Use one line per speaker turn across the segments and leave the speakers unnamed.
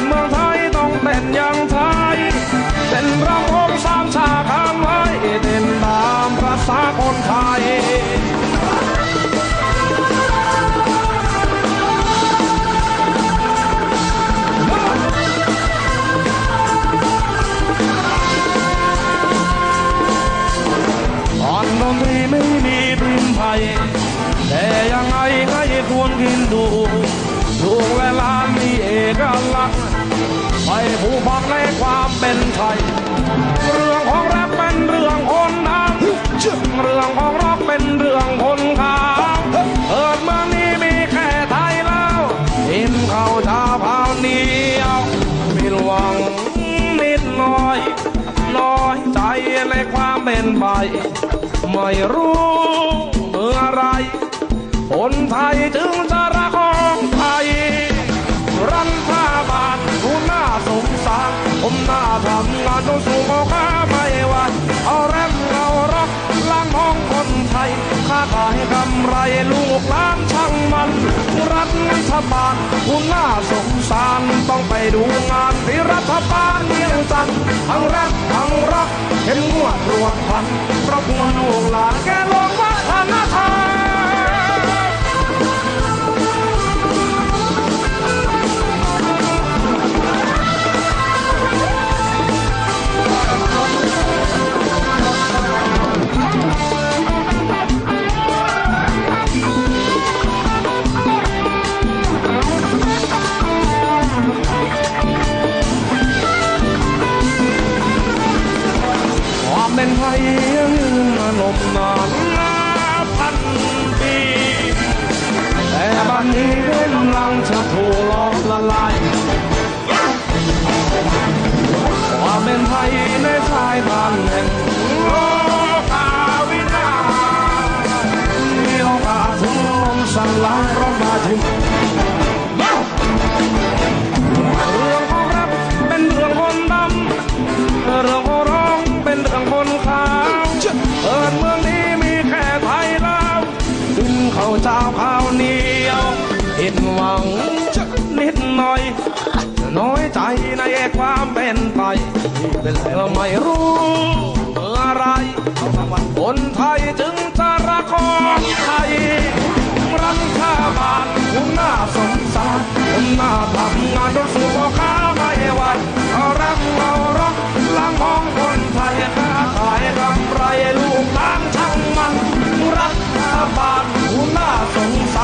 ดเมืองไทยต้องเป็นอย่างไทยเป็นระบบสามชาคำไว้เต้นตามภาษาคนไทยตอนดนตรีไม่มีพิมพ์ไทยแต่ยังไงให้ควรกินดูลูกและลานมีเอกลักษณ์ ผู้พักในความเป็นไทย เรื่องของแรปเป็นเรื่องคนดังเรื่องของร็อกเป็นเรื่องคนขาวเกิดมืองนี้มีแค่ไทยแล้วกินข้าชาเผาเหนียวผิดหวังนิดหน่อย น้อยใจในความเป็นไปไม่รู้เมื่อไรคนไทยจึงจะรักของ ผมหน้าทำงานต้องสู้เขาค้าไม่หวันเอาแรมเอาร็อกล้างห้องคนไทยค้าขายกำไรลูกหลานช่างมันรัฐสบาลคุณหน้าสงสารต้องไปดูงานที่รัฐบาลเมียงจันทั้งแรปทั้งร็อกเห็นงวดรวดพันเพราะกลัวลูกหลานแกลงวัฒ เป็นไทยยังยืนมานมนานนับพันปี แต่บัดนี้กำลังจะถูกหลอกละลายความเป็นไทยในชายทานแห่งโลกาวินามีโอกาสถึงลมสลายราะมาถึง เจ้าข้าวเหนียวผิดหวังนิดหน่อย น้อยใจในความเป็นไปเป็นไรเราไม่รู้เมื่อไรคนไทยจึงจะรักของไทยรัฐบาลคุณน่าสงสารคุณน่าทำงานต้องสู้พ่อค้าไม่หวันเอารักเอารักล้างของคนไทยค้าขายกำไรลูกหลานช่างมันรัฐบาลคุณน่าสงส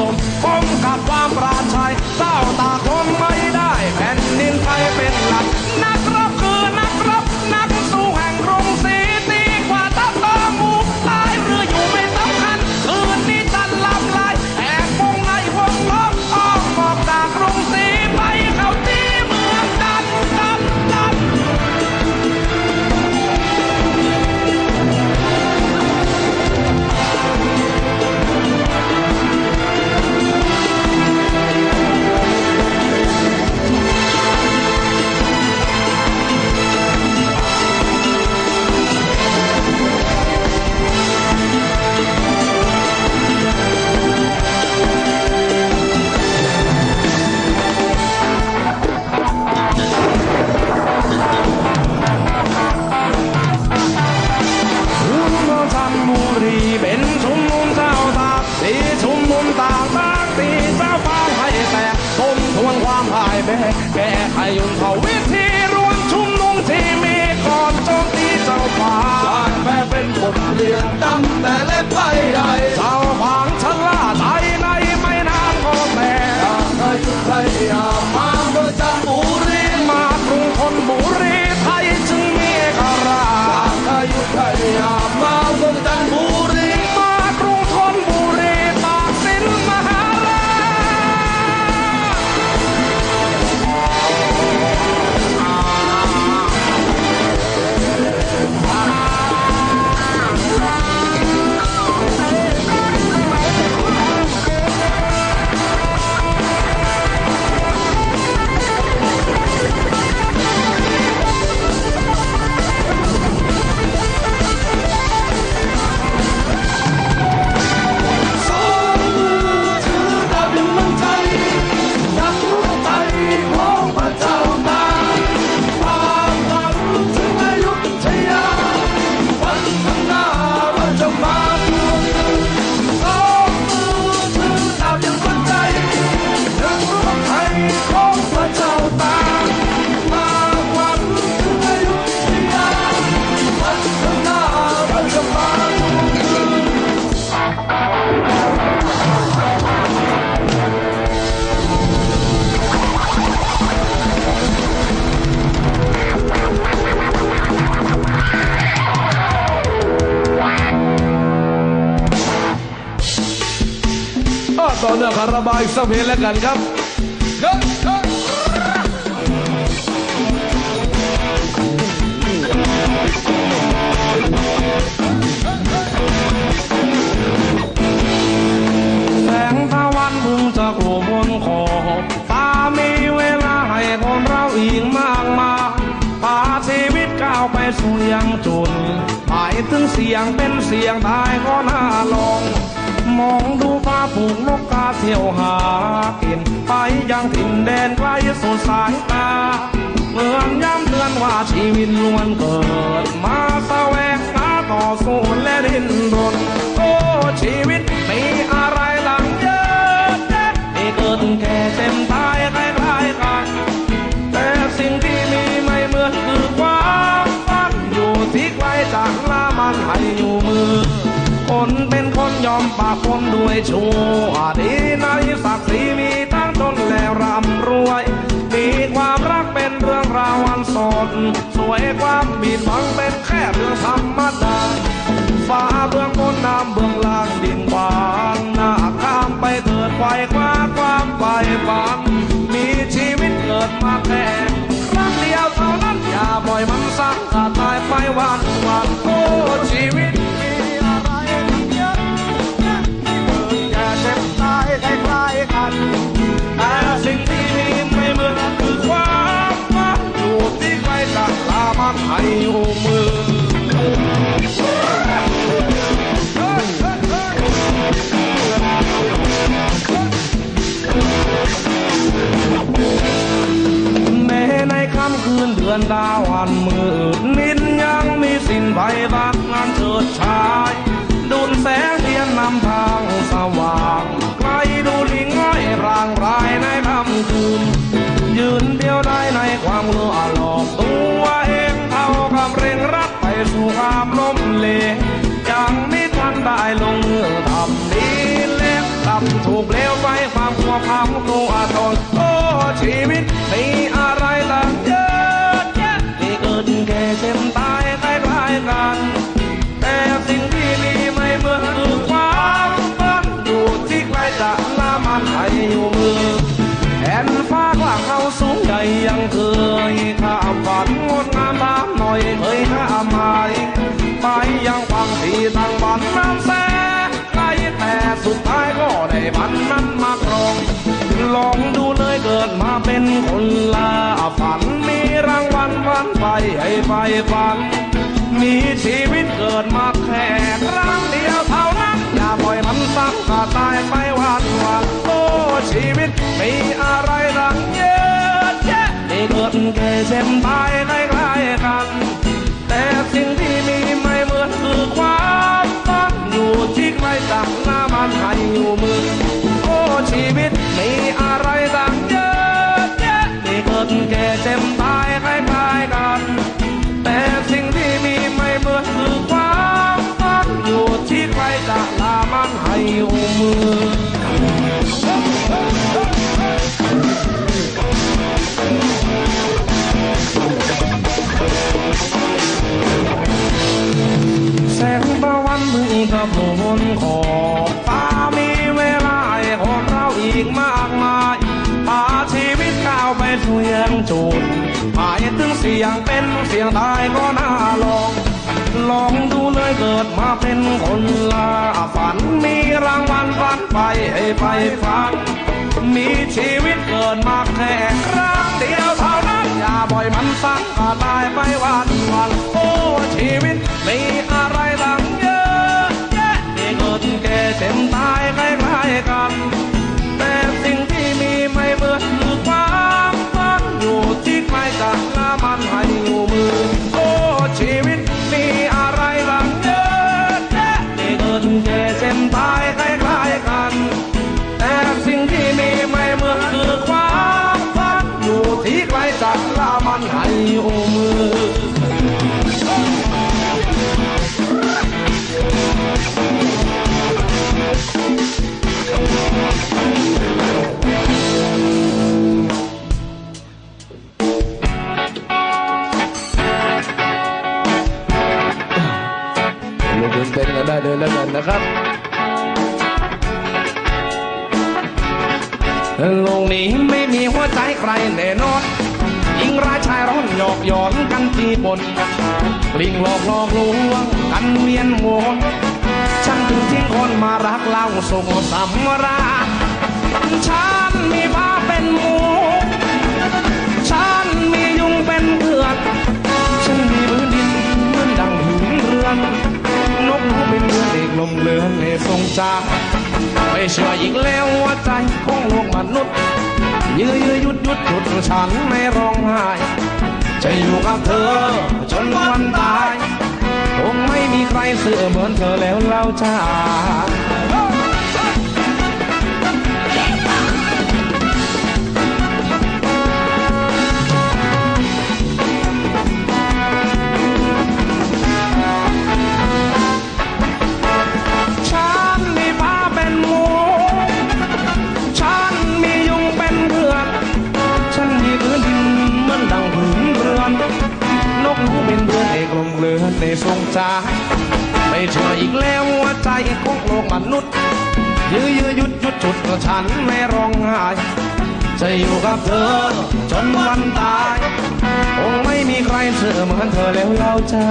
on fire. แก้ไขยุนทวิธีรวมชุมนุมที่มีก่อนโจมตีเจ้าป่า
การแม่เป็นบทเรียนตั้งแต่เล็ก
ต่
อเนื่
อง
คาราบาวอี
กสักเพลงแล้วกันครับ
เฮ้ยเฮ้ย
แสงตะวันพิ่งจะโผล่บนขอบฟ้ามีเวลาให้คนเราอีกมากมายพาชีวิตก้าวไปสู่ยังจุดหมายถึงเสียงเป็นเสียงตายก็น่าลอง มองดูฟ้าผูกนก ที่ยวหากิน ไปยังถิ่นแดนไกลสุดสายตาเมืองย้ำเตือนว่าชีวิตล้วนเกิด มาแสวงหาต่อสู้และดิ้นรนโอ้ชีวิต อมปากคนด้วยชั่วดีในศักดิ์ศรีมีทั้งจนและร่ำรวย มีความรักเป็นเรื่องราวอันสด สวยความบิดบังเป็นแค่เรื่องธรรมดาฟ้าเบื้องบนน้ำเบื้องล่างดินกว้างหน้าข้ามไปเกิดไฟคว้าความไปฝันมีชีวิตเกิดมาแค่ครั้งเดียวเท่านั้นอย่าปล่อยมันซ้ำขาตายไปวันวันโอ้ชีวิตามกลัวความตัวทนโอ้ชีวิตมีอะไรต่างเยอะแยะที่เกิดแก่เจ็บตายคล้ายๆกัน แต่สิ่งที่มีไม่เหมือนคือความฝันอยู่ที่ใกล้จะละมันให้อยู่มือแผ่นฟ้ากว้างเขาสูงใหญ่ยังเคยข้าฝันงดงามตามหน่อยเคยข้าหมายไปยังฟังที่ตั้งบันน้ำแสไกลแต่สุดท้ายก็ได้บันนั้นมา ลองดูเลยเกิดมาเป็นคนลาฝันมีรางวัลวันไปให้ไปฝัน มีชีวิตเกิดมาแค่ครั้งเดียวเท่านั้น อย่าปล่อยมันซ้ำก็ตายไปวันวันโอ้ชีวิตมีอะไรดังเยอะแยะที่เกิดแก่เจ็บตายคล้ๆกัน แต่สิ่งที่มีไม่เหมือนคือความฝันอยู่ที่ใกล้จากหน้ามันให้อยู่มือ ชีวิตมีอะไรต่างเยอะแยะดแก่เจ็บตายคล้ายๆกัน แต่สิ่งที่มีไม่เหมือนคือความฝันอยู่ที่ใครจะลามันให้อยู่มือแสงตะวันมึงกระโผนขอ สียงเป็นเสียงตายก็น่าลอง ลองดูเลยเกิดมาเป็นคนลาฝันมีรางวัลฝันไปให้ไปฝัน มีชีวิตเกิดมาแค่ ลงทุน
เป็นกันได้เลยแล้วกันนะครับ
โลกนี้ไม่มีหัวใจใครแน่นอน รายชายร้อนหยอกหยอนกันที่บนกลิ่งหลอกหลอกลวงกันเวียนวนฉันถึงทิ้งคนมารักเล่าส่งสำราญฉันมีผ้าเป็นหมูฉันมียุงเป็นเพื่อนฉันมีพื้นดินเหมือนดังหินเรือนนกหนูเป็นเรือเอกลมเลือนในทรงจาไม่เชื่ออีกแล้วว่าใจของโลกมนุษย์ ยื้อยื้อยุดยุดยุดฉันไม่ร้องไห้จะอยู่กับเธอ จนวันตาย คงไม่มีใครเสื่อเหมือนเธอแล้วเล่าจ้า เสื่อเหมือนเธอแล้วเราจ้า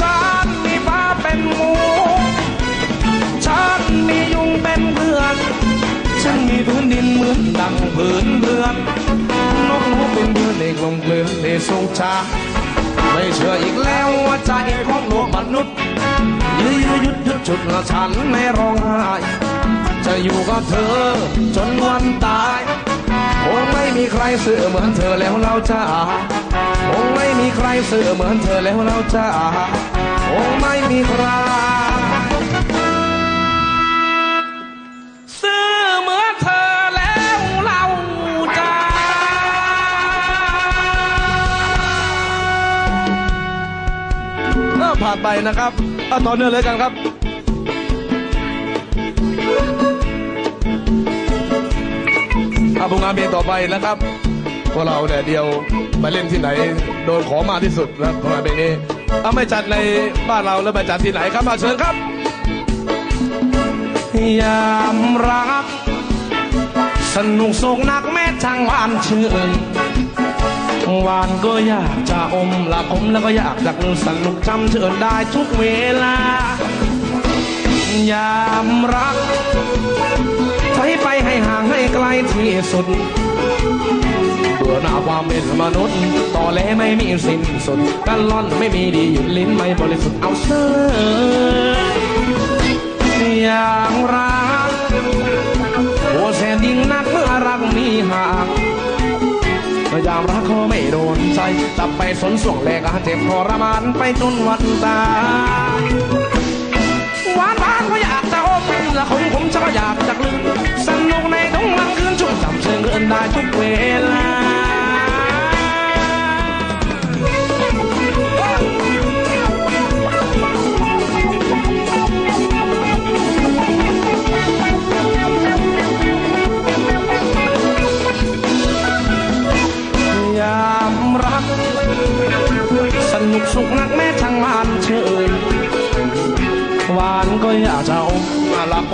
ฉันมีฟ้าเป็นหมูฉันมียุงเป็นเพื่อนฉันมีพื้นดินเหมือนดังผืนเรือนนกหนูเป็นเพื่อนเอกลมเกลือนในทรงชา ไม่เชื่ออีกแล้วว่าใจของโลกมนุษย์ยื้อยุดยุดยุดจุดละฉันไม่ร้องไห้จะอยู่กับเธอจนวันตายคงไม่มีใครเสื่อเหมือนเธอแล้วเราจะคงไม่มีใครเสื่อเหมือนเธอแล้วเราจะคงไม่มีใครา
นไปนะครับเอาต่อเนื่องเลยกันครับอาผลงานเพลงต่อไปนะครับพวกเราเนี่ยเดียวไปเล่นที่ไหน โดนขอมากที่สุดนะครับผลงานเพลงนี้เอาไม่จัดในบ้านเราแล้วไปจัดที่ไหนครับมาเชิญครับ
ยามรัก สนุกสุขนักแม้ช่างหวานเชื่น วานก็อยากจะอมละอมแล้วก็อยากจะสนุกจำเชิญได้ทุกเวลายามรักใช้ไปให้ห่างให้ไกลที่สุดเบื่อหน้าความเป็นมนุษย์ ต่อแลไม่มีสิ้นสุดกันล่อนไม่มีดีหยุดลิ้นไม่บริสุทธิ์เอาเสอย่างรักโอ้แสนยิ่งนักเมื่อรักมีห่าง เมื่อยามรักเขาไม่จะไปสนส่วงแลกอาเจ็บทรมานไปจนวันตายหวานหวานก็อยากจะอมและขมผมจะก็อยากจะลืมสนุกในทุกวันคืนชุ่มฉ่ำเชิงเอินได้ทุกเวลา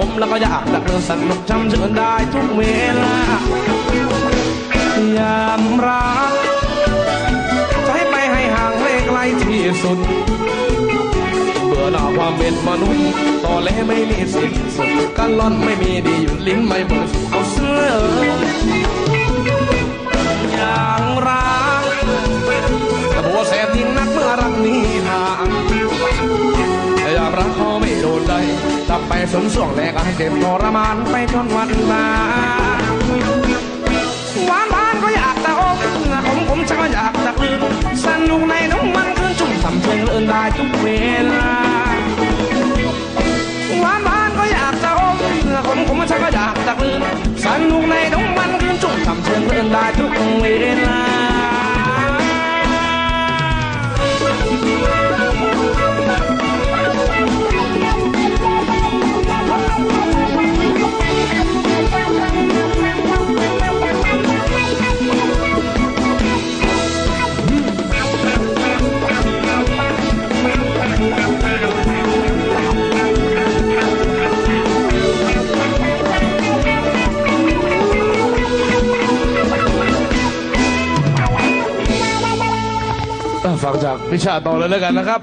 ผมแล้วก็อยากดักเรื่องสนุกจำเชิญได้ทุกเวลายามรักจะให้ไปให้ห่างให้ไกลที่สุดเบื่อหน้าความเป็นมนุษย์ต่อแลไม่มีสิ้นสุดกันล่อนไม่มีดีหยุดลิ้นไม่เบิดเอาเสื้อ สนส่วงแรกให้เจ็บทรมานไปจนวันตาหวานหวานก็อยากจะอมผมผมฉันก็อยากจะลืมสนุกในน้องมันคืนชุ่มฉ่ำเพลงเลื่อนได้ทุกเวลาหวานหวานก็อยากจะอมผมผมฉันก็อยากจะลืมสนุกในน้องมันคืนชุ่มฉ่ำเชิงเลื่อนได้ทุกเวลา พิชาต่อเลยแล้วกันนะครับ